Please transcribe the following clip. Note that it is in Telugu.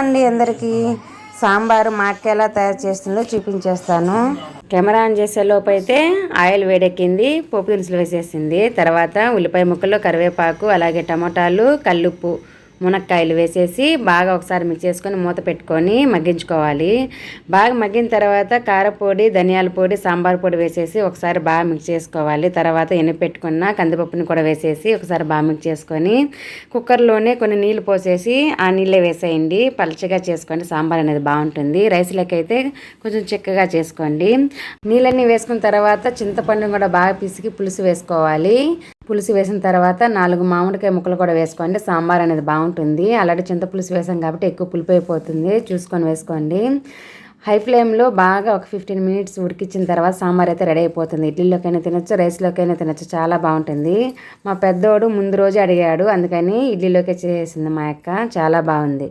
అండి అందరికీ. సాంబారు మా ఎలా తయారు చేస్తుందో చూపించేస్తాను. కెమెరా ఆన్ చేసే లోపు అయితే ఆయిల్ వేడెక్కింది పోపు దినుసులు వేసేసింది. తర్వాత ఉల్లిపాయ ముక్కలు కరివేపాకు అలాగే టమోటాలు కల్లుప్పు మునక్కాయలు వేసేసి బాగా ఒకసారి మిక్స్ చేసుకొని మూత పెట్టుకొని మగ్గించుకోవాలి. బాగా మగ్గిన తర్వాత కారపొడి ధనియాల పొడి సాంబార్ పొడి వేసేసి ఒకసారి బాగా మిక్స్ చేసుకోవాలి. తర్వాత ఎన్ని పెట్టుకున్న కందిపప్పుని కూడా వేసేసి ఒకసారి బాగా మిక్స్ చేసుకొని కుక్కర్లోనే కొన్ని నీళ్ళు పోసేసి ఆ నీళ్ళే వేసేయండి. పలచగా చేసుకోండి. సాంబార్ అనేది బాగుంటుంది. రైస్లోకి అయితే కొంచెం చిక్కగా చేసుకోండి. నీళ్ళన్నీ వేసుకున్న తర్వాత చింతపండుని కూడా బాగా పిసికి పులుసు వేసుకోవాలి. పులుసు వేసిన తర్వాత నాలుగు మామిడికాయ ముక్కలు కూడా వేసుకోండి. సాంబార్ అనేది బాగుంటుంది. అలాగే చింత పులుసు వేసాం కాబట్టి ఎక్కువ పులుపు అయిపోతుంది. చూసుకొని వేసుకోండి. హై ఫ్లేమ్లో బాగా ఒక ఫిఫ్టీన్ మినిట్స్ ఉడికించిన తర్వాత సాంబార్ అయితే రెడీ అయిపోతుంది. ఇడ్లీలోకైనా తినొచ్చు రైస్లోకైనా తినొచ్చు. చాలా బాగుంటుంది. మా పెద్దోడు ముందు రోజు అడిగాడు అందుకని ఇడ్లీలోకి చేసింది మా అక్క. చాలా బాగుంది.